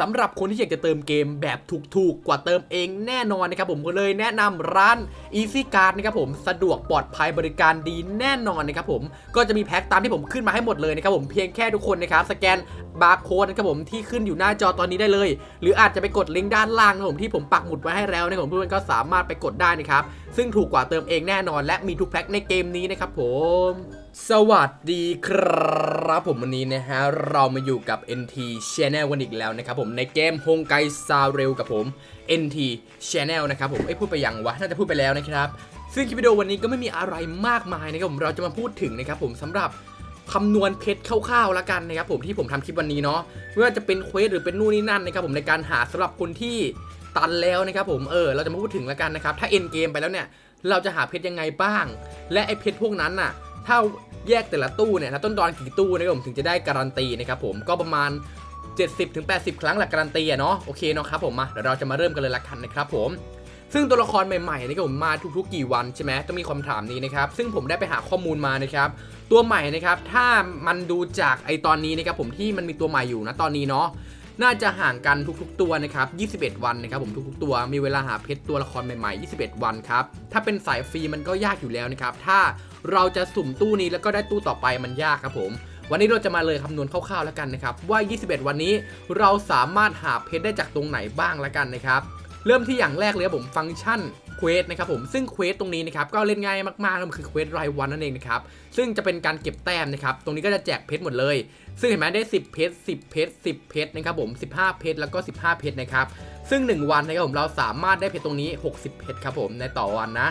สำหรับคนที่อยากจะเติมเกมแบบถูกๆ กว่าเติมเองแน่นอนนะครับผมก็เลยแนะนำร้าน Easy Card นะครับผมสะดวกปลอดภัยบริการดีแน่นอนนะครับผมก็จะมีแพ็คตามที่ผมขึ้นมาให้หมดเลยนะครับผมเพียงแค่ทุกคนนะครับสแกนบาร์โค้ดนะครับผมที่ขึ้นอยู่หน้าจอตอนนี้ได้เลย หรืออาจจะไปกดลิงก์ด้านล่างนะครับผมที่ผมปักหมุดไว้ให้แล้วนะครับผมเพื่อนๆก็สามารถไปกดได้นะครับซึ่งถูกกว่าเติมเองแน่นอน และมีทุกแพ็คในเกมนี้นะครับผม สวัสดีครับผมวันนี้นะฮะ เรามาอยู่กับ NT Channel กันอีกแล้วนะครับผมในเกมฮงไกซาเรลกับผม NT Channel นะครับผมไอ้พูดไปยังวะ น่าจะพูดไปแล้วนะครับ ซึ่งคลิปวิดีโอวันนี้ก็ไม่มีอะไรมากมายนะครับผมเราจะมาพูดถึงนะครับผมสำหรับคำนวณเพชรคร่าวๆแล้วกันนะครับผมที่ผมทำคลิปวันนี้เนาะไม่ว่าจะเป็นเควสหรือเป็นนู่นนี่นั่นนะครับผมในการหาสำหรับคนที่ตันแล้วนะครับผมเออเราจะมาพูดถึงแล้วกันนะครับถ้าเอ็นเกมไปแล้วเนี่ยเราจะหาเพชรยังไงบ้าง และไอ้เพชรพวกนั้นน่ะถ้า แยกแต่ละตู้เนี่ยนะต้นดอนกี่ตู้นะครับผมถึงจะได้การันตีนะครับผมก็ประมาณ 70-80 ครั้งแหละการันตีอะเนาะโอเคเนาะครับผมมาเดี๋ยวเราจะมาเริ่มกันเลยละกันนะครับผมซึ่งตัวละครใหม่ๆนี่ก็ผมมาทุกๆกี่วันใช่ไหมต้องมีคำถามนี้นะครับ ซึ่งผมได้ไปหาข้อมูลมานะครับ ตัวใหม่นะครับ ถ้ามันดูจากไอตอนนี้นะครับผมที่มันมีตัวใหม่อยู่นะตอนนี้เนาะน่าจะห่างกันทุกๆตัวนะครับ 21 วันนะครับผมทุกๆ ตัวมีเวลาหาเพชรตัวละครใหม่ๆ 21 วันครับ ถ้าเป็นสายฟรีมันก็ยากอยู่แล้วนะครับ ถ้า เราจะสุ่มตู้นี้แล้วก็ได้ตู้ต่อไปมันยากครับผม วันนี้เราจะมาเลยคำนวณคร่าวๆแล้วกันนะครับว่า 21 วันนี้เราสามารถหาเพชรได้จากตรงไหนบ้างแล้วกันนะครับเริ่มที่อย่างแรกเลยครับผมฟังก์ชันเควสนะครับผมซึ่งเควสตรงนี้นะครับก็เล่นง่ายมากๆมันคือเควสรายวันนั่นเองนะครับซึ่งจะเป็นการเก็บแต้มนะครับตรงนี้ก็จะแจกเพชรหมดเลย ซึ่งเห็นไหมได้ 10 เพชร 10 เพชร 10 เพชรนะครับผม15 เพชรแล้วก็ 15 เพชรนะครับซึ่ง 1 วันนะครับผมเราสามารถได้เพชรตรงนี้ 60 เพชรครับผมในต่อวันนะ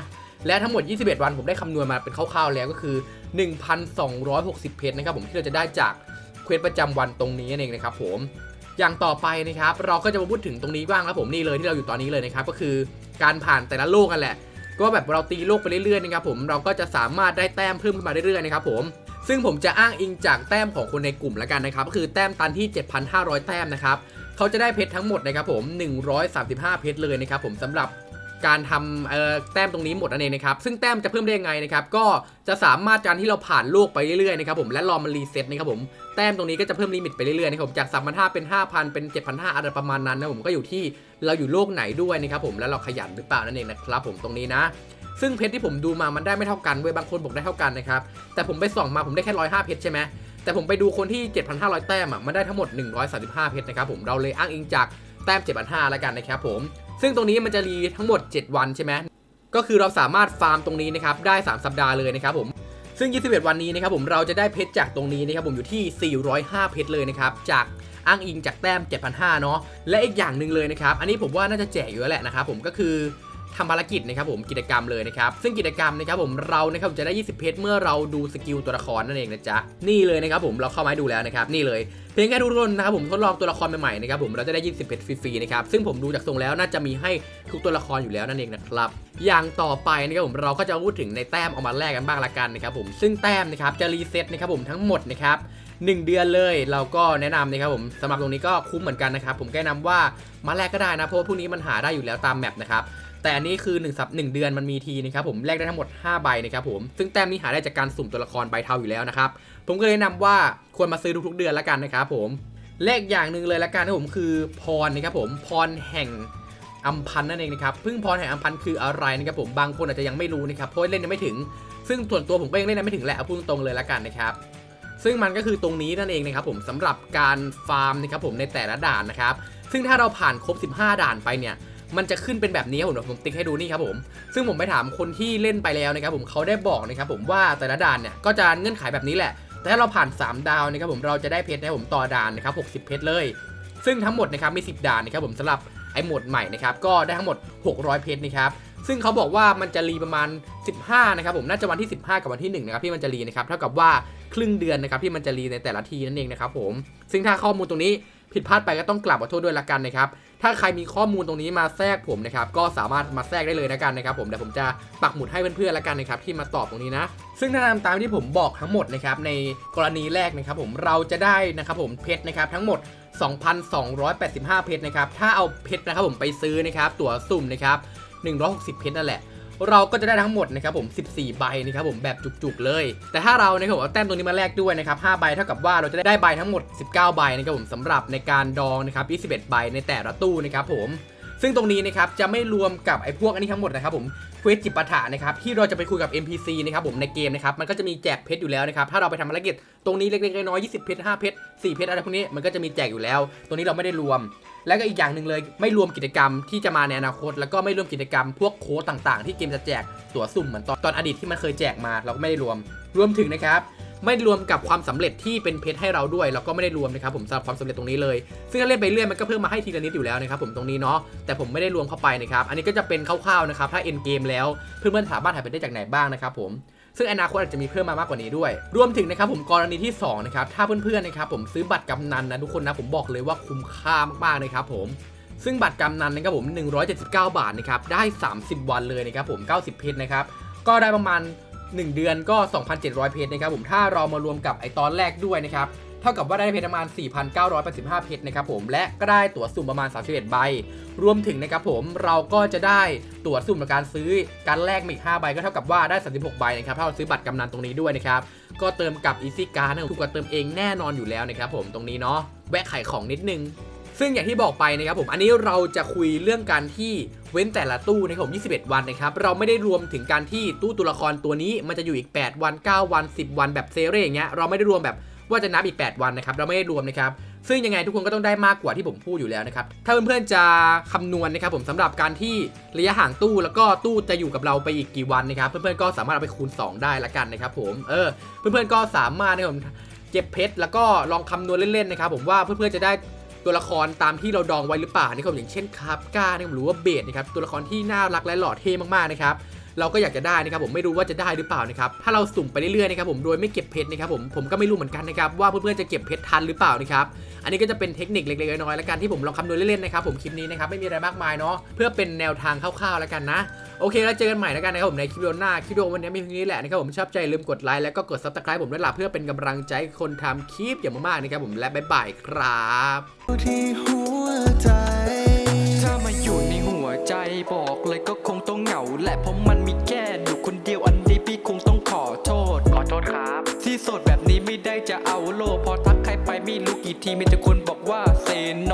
และทั้งหมด 21 วันผมได้คำนวณมาเป็นคร่าวๆแล้วก็คือ 1,260 เพชรนะครับผมที่เราจะได้จากเควสประจำวันตรงนี้นั่นเองนะครับผมอย่างต่อไปนะครับเราก็จะมาพูดถึงตรงนี้บ้างครับผมนี่เลยที่เราอยู่ตอนนี้เลยนะครับก็คือการผ่านแต่ละโลกกันแหละ ก็แบบเราตีโลกไปเรื่อยๆนะครับผมเราก็จะสามารถได้แต้มเพิ่มขึ้นมาเรื่อยๆนะครับผมซึ่งผมจะอ้างอิงจากแต้มของคนในกลุ่มแล้วกันนะครับก็คือแต้มตันที่ 7,500 แต้มนะครับเขาจะได้เพชรทั้งหมดนะครับผม 135 เพชรเลยนะครับผมสำหรับ การทำเอ่อแต้มตรงนี้หมดนั่นเองนะครับซึ่งแต้มจะเพิ่มได้ยังไงนะครับก็จะสามารถการที่เราผ่านโลกไปเรื่อยๆนะครับผมและรอมันรีเซ็ตนะครับผมแต้มตรงนี้ก็จะเพิ่มลิมิตไปเรื่อยๆนะครับผมจาก3,500เป็น 5,000 เป็น 7,500อะไรประมาณนั้นนะผมก็อยู่ที่เราอยู่โลกไหนด้วยนะครับผมแล้วเราขยันหรือเปล่านั่นเองนะครับผมตรงนี้นะ ซึ่งเพชรที่ผมดูมามันได้ไม่เท่ากันเว้ยบางคนบอกได้เท่ากันนะครับแต่ผมไปส่องมาผมได้แค่105เพชรใช่ไหมแต่ผมไปดูคนที่ 7,500 แต้มอะมันได้ทั้งหมด 135 เพชรนะครับผมเราเลยอ้างอิงจากแต้ม 7,500แล้วกันนะครับผม ซึ่งตรงนี้มันจะรีทั้งหมด 7 วันใช่ไหมก็คือเราสามารถฟาร์มตรงนี้นะครับได้ 3 สัปดาห์เลยนะครับผมซึ่ง 21 วันนี้นะครับผมเราจะได้เพชรจากตรงนี้นะครับผมอยู่ที่ 405 เพชรเลยนะครับจากอ้างอิงจากแต้ม 7,500 เนาะและอีกอย่างหนึ่งเลยนะครับ อันนี้ผมว่าน่าจะแจกอยู่แล้วแหละนะครับผมก็คือ ทำภารกิจนะครับผมกิจกรรมเลยนะครับซึ่งกิจกรรมนะครับผมเรานะครับจะได้ 20 เพชรเมื่อเราดูสกิลตัวละครนั่นเองนะจ๊ะนี่เลยนะครับผมเราเข้ามาดูแล้วนะครับนี่เลยเพียงแค่ทุกคนนะครับผมทดลองตัวละครใหม่ๆนะครับผมเราจะได้ 20 เพชรฟรีๆนะครับซึ่งผมดูจากทรงแล้วน่าจะมีให้ทุกตัวละครอยู่แล้วนั่นเองนะครับอย่างต่อไปนะครับผมเราก็จะพูดถึงในแต้มเอามาแลกกันบ้างละกันนะครับผมซึ่งแต้มนะครับจะรีเซ็ตนะครับผมทั้งหมดนะครับหนึ่งเดือนเลยเราก็แนะนำนะครับผมสำหรับตรงนี้ก็คุ้มเหมือนกันนะครับผมแนะนำว่ามาแลกก็ได้นะเพราะว่าพวกนี้มันหาได้อยู่แล้วตามแมปนะครับ แต่อันนี้คือ1สัปหนึ่งเดือนมันมีทีนะครับผมแลกได้ทั้งหมด 5 ใบนะครับผมซึ่งแต้มนี้หาได้จากการสุ่มตัวละครใบเทาอยู่แล้วนะครับผมก็เลยแนะนำว่าควรมาซื้อทุกๆเดือนละกันนะครับผมเลขอย่างหนึ่งเลยละกันนะผมคือพรนะครับผมพรแห่งอัมพันนั่นเองนะครับพึ่งพรแห่งอัมพันคืออะไรนะครับผมบางคนอาจจะยังไม่รู้นะครับเพราะเล่นยังไม่ถึง ซึ่งส่วนตัวผมก็ยังเล่นยังไม่ถึงแหละเอาพูดตรงเลยละกันนะครับซึ่งมันก็คือตรงนี้นั่นเองนะครับผมสำหรับการฟาร์มนะครับผมในแต่ละด่านนะครับซึ่งถ้าเราผ่านครบ 15 ด่านไปเนี่ย มันจะขึ้นเป็นแบบนี้ครับผมผมติ๊กให้ดูนี่ครับผมซึ่งผมไปถามคนที่เล่นไปแล้วนะครับผมเขาได้บอกนะครับผมว่าแต่ละด่านเนี่ยก็จะเงื่อนไขแบบนี้แหละ แต่ถ้าเราผ่าน 3 ดาวนะครับผมเราจะได้เพชรนะครับผมต่อด่านนะครับ60 เพชรเลย ซึ่งทั้งหมดนะครับมี 10 ด่านนะครับผมสำหรับไอ้หมดใหม่นะครับก็ได้ทั้งหมด 600 เพชรนะครับซึ่งเขาบอกว่ามันจะรีประมาณ 15 นะครับผมน่าจะวันที่ 15 กับวันที่1นะครับที่มันจะรีนะครับเท่ากับว่าครึ่งเดือนนะครับที่มันจะรีในแต่ละทีนั่นเองนะครับผมซึ่งถ้าข้อมูลตรงนี้ ผิดพลาดไปก็ต้องกลับขอโทษด้วยละกันนะครับ ถ้าใครมีข้อมูลตรงนี้มาแทรกผมนะครับ ก็สามารถมาแทรกได้เลยละกันนะครับผมเดี๋ยวผมจะปักหมุดให้เพื่อนๆละกันนะครับที่มาตอบตรงนี้นะ ซึ่งถ้าตามตามที่ผมบอกทั้งหมดนะครับในกรณีแรกนะครับผมเราจะได้นะครับผมเพชรนะครับทั้งหมด 2,285 เพชรนะครับถ้าเอาเพชรนะครับผมไปซื้อนะครับตั๋วสุ่มนะครับ160 เพชรนั่นแหละ เราก็จะได้ทั้งหมดนะครับผม14 ใบนะครับผมแบบจุกๆเลย แต่ถ้าเรานะครับผมเอาแต้มตัวนี้มาแลกด้วยนะครับ5ใบเท่ากับว่าเราจะได้ใบทั้งหมด 19 ใบนะครับผมสำหรับในการดองนะครับ21 ใบในแต่ละตู้นะครับผมซึ่งตรงนี้นะครับจะไม่รวมกับไอ้พวกอันนี้ทั้งหมดนะครับผมเควสจิปาถะนะครับที่เราจะไปคุยกับ NPC นะครับผมในเกมนะครับมันก็จะมีแจกเพชรอยู่แล้วนะครับถ้าเราไปทำภารกิจตรงนี้เล็กๆน้อยๆ20 เพชร5เพชร4เพชรอะไรพวกนี้มันก็จะมีแจกอยู่แล้ว ตรงนี้เราไม่ได้รวม แล้วก็อีกอย่างหนึ่งเลยไม่รวมกิจกรรมที่จะมาในอนาคต แล้วก็ไม่รวมกิจกรรมพวกโค้ดต่างๆ ที่เกมจะแจกตั๋วสุ่มเหมือนตอนตอนอดีตที่มันเคยแจกมาเราก็ไม่ได้รวมรวมถึงนะครับไม่รวมกับความสำเร็จที่เป็นเพชรให้เราด้วยเราก็ไม่ได้รวมนะครับผมสำหรับความสำเร็จตรงนี้เลย ซึ่งเล่นไปเรื่อยมันก็เพิ่มมาให้ทีละนิดอยู่แล้วนะครับผมตรงนี้เนาะแต่ผมไม่ได้รวมเข้าไปนะครับอันนี้ก็จะเป็นคร่าวๆนะครับถ้าเอ็นเกมแล้วเพื่อนๆสามารถหาไปได้จากไหนบ้างนะครับผม ซึ่งอนาคตอาจจะมีเพิ่มมามากกว่านี้ด้วย รวมถึงนะครับผมกรณีที่สองนะครับถ้าเพื่อนๆนะครับผมซื้อบัตรกำนันนะทุกคนนะผมบอกเลยว่าคุ้มค่ามากๆนะครับผมซึ่งบัตรกำนันนะครับผม 179 บาทนะครับได้ 30 วันเลยนะครับผม 90 เพชรนะครับก็ได้ประมาณ 1 เดือนก็ 2,700 เพชรนะครับผมถ้าเรามารวมกับไอตอนแรกด้วยนะครับ เท่ากับว่าได้เพชรประมาณ 4,985 เพชรนะครับผมและก็ได้ตั๋วสุ่มประมาณ31ใบ รวมถึงนะครับผมเราก็จะได้ตั๋วสุ่มในการซื้อการแลกมาอีก5ใบก็เท่ากับว่าได้ 36 ใบนะครับถ้าเราซื้อบัตรกำนันตรงนี้ด้วยนะครับก็เติมกับ Easy Card นะครับถูกกว่าเติมเองแน่นอนอยู่แล้วนะครับผมตรงนี้เนาะแวะขายของนิดนึงซึ่งอย่างที่บอกไปนะครับผมอันนี้เราจะคุยเรื่องการที่เว้นแต่ละตู้นะครับผม 21 วันนะครับ เราไม่ได้รวมถึงการที่ตู้ตัวละครตัวนี้ มันจะอยู่อีก 8 วัน 9 วัน 10 วันแบบเซเร่อย่างเงี้ย เราไม่ได้รวมแบบ ว่าจะนับอีก 8 วันนะครับเราไม่ได้รวมนะครับซึ่งยังไงทุกคนก็ต้องได้มากกว่าที่ผมพูดอยู่แล้วนะครับถ้าเพื่อนๆจะคำนวณนะครับผมสำหรับการที่ระยะห่างตู้แล้วก็ตู้จะอยู่กับเราไปอีกกี่วันนะครับเพื่อนๆก็สามารถเอาไปคูณ 2 ได้ละกันนะครับผมเออเพื่อนๆก็สามารถนะครับผมเก็บเพชรแล้วก็ลองคำนวณเล่นๆนะครับผมว่าเพื่อนๆจะได้ตัวละครตามที่เราดองไว้หรือเปล่านะครับอย่างเช่นคาร์ปก้านะครับหรือว่าเบสนะครับตัวละครที่น่ารักและหล่อเท่มากๆนะครับ เราก็อยากจะได้นะครับผมไม่รู้ว่าจะได้หรือเปล่านะครับถ้าเราสุ่มไปเรื่อยๆนะครับผมโดยไม่เก็บเพชรนะครับผมผมก็ไม่รู้เหมือนกันนะครับว่าเพื่อนๆจะเก็บเพชรทันหรือเปล่านะครับอันนี้ก็จะเป็นเทคนิคเล็กๆน้อยๆแล้วกันที่ผมลองคำนวณเล่นๆนะครับผมคลิปนี้นะครับไม่มีอะไรมากมายเนาะเพื่อเป็นแนวทางคร่าวๆแล้วกันนะโอเคแล้วเจอกันใหม่แล้วกันนะครับผมในคลิปวิดีโอหน้าคลิปวิดีโอวันนี้มีเพียงนี้แหละนะครับผมชอบใจลืมกดไลค์แล้วก็กด subscribe ผมด้วยล่ะเพื่อเป็นกำลังใจคนทำคลิปอย่างมากๆนะครับผมและบ๊ายบายครับที่หัวใจ ถ้ามาอยู่ในหัวใจบอกเลยก็คงต้องเหงาและเพราะ จะเอาโล พอทักใครไปไม่รู้กี่ทีมีแต่คนบอกว่าเซโน